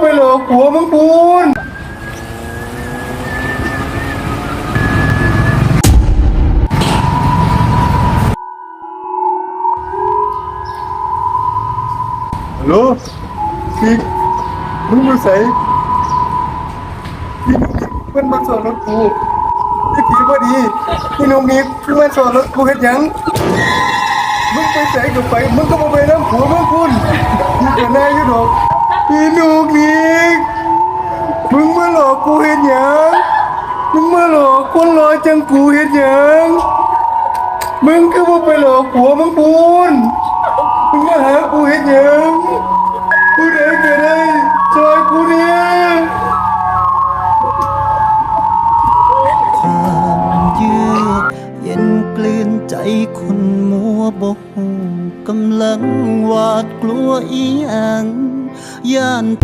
ไปหลอกผัวมึงพูนฮัลโหลพี่มึงอยู่ไสพี่เพิ่อนมาสอนรถกูพี่ผีพอดีพี่นุ่มนี่เพิ่งมาสอนรถกูเฮ็ดหยังมึงไปใส่กับไปมึงก็มาไปน้ำผัวมึงคุณมึงก็น่าอยู่ดอก พี่นุกนิกมึงมาหลอกกูเห็นยังมึงมาหลอกคนลอยจังกูเห็นยังมึงก็มาไปหลอกผัวมึงปูนมึงมาหากูเห็นยังกูได้กก็ได้ช่ยกูเนี่ยความยืดเย็นกลืนใจคนมัวบกกำลังหวาดกลัวอีอัง gian